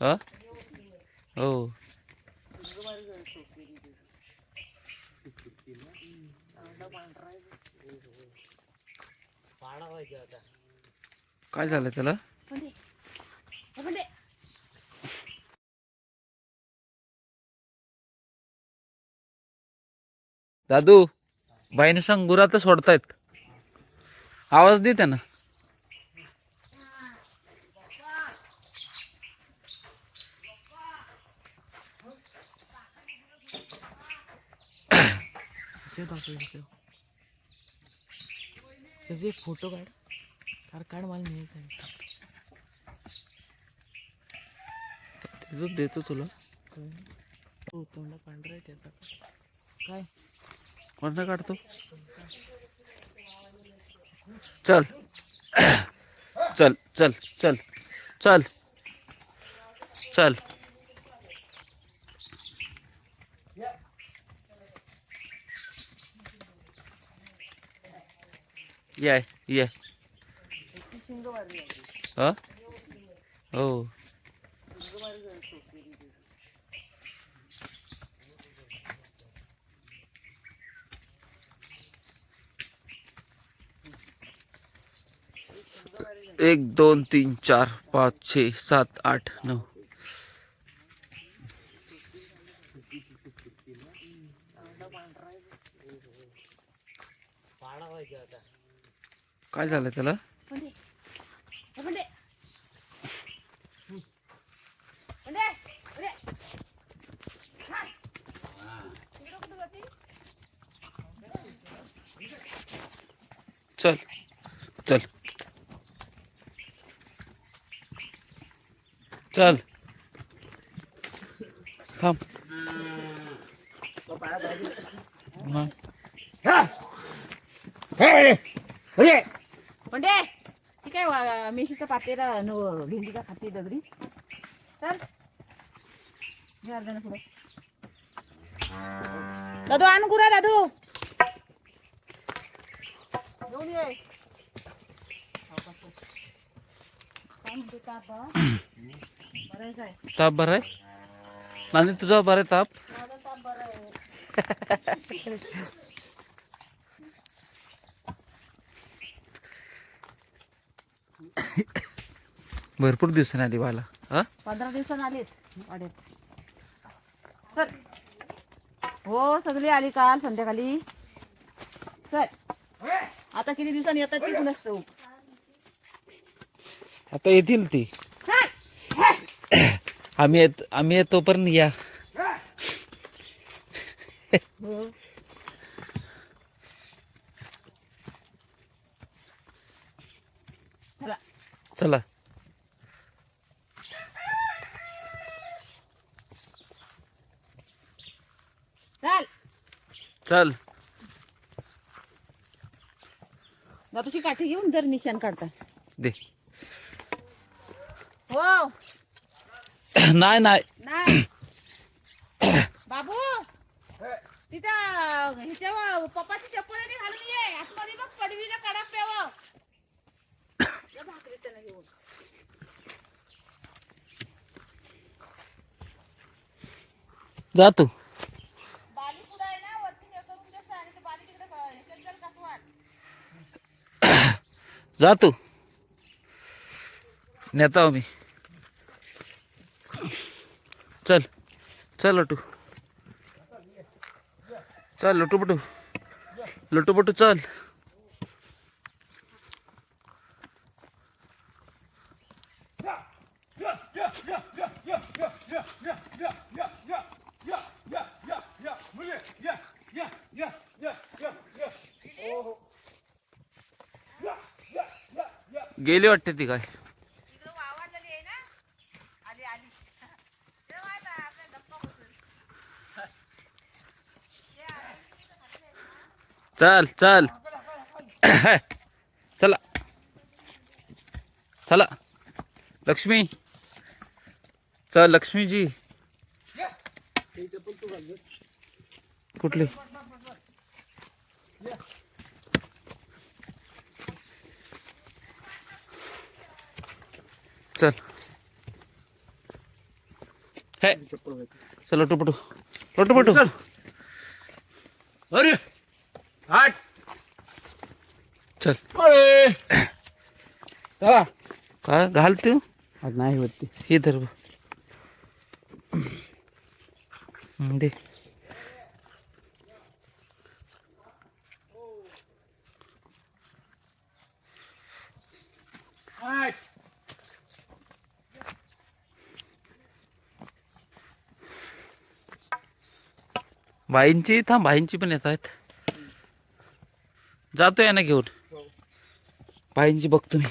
हा? हो. काय झालं त्याला? दादू बाईने सांग गुरा तर सोडतायत आवाज दे त्यांना. त्याचे एक फोटो काढ. अरे काढ मला नाही तिथं देतो तुला. हो तोंडा पांढरा आहे त्याचा. काय? कोणता काढतो? चल. चल चल चल चल. चल. ये ये हा। एक दोन तीन चार पाच छे सात आठ नऊ काय झालं त्याला? चल चल. चल. थांब. मग म्हणजे ठीक आहे वा- मेशीचा पातेरा न- भेंडीचा खाते दगडी तर घे अर्ध्यानं पुढं दादू आण गुरा दादू घेऊन ये काय म्हणते ताप बाबा? बरं आहे काय ताप बरं आहे नानी तुझा बरं आहे ताप माझा ताप बरा आहे भरपूर दिवसांनी आली हा? पंधरा दिवसांनी आलीत. वाड्यात चल. हो सगळी आली काल संध्याकाळी. चल. आता किती दिवसांनी येतात ती तुला ठेवू आता येतील ती. आम्ही येत आम्ही येतो पण या. चल. चल. तुझी काठी घेऊन जर निशाण काढता दे. हो. नाही नाही. नाही. बाबू. तिथं ह्याच्या पप्पाची चप्पल आहे ती घालून ये. आतमध्ये बघ पडवीला कडा या भाकरी त्याला घेऊन. जा तू. जा तू. नेता हो मी. चल चल लटू. चल लटू पटू लटू पटू चल. गेली वाटते ती काय. चल चल. चला. चला. लक्ष्मी. चल लक्ष्मीजी. कुठली? चल. काय चल लोटूपटू लोटूपटू अरे. आठ. चल. अरे. चला. का घाल तू? आज नाही होत हे धर बघ. हं, दे. बाईंची थांब बाईंची पण येत आहेत. जातोय ना घेऊन. बाईंची बघतो मी.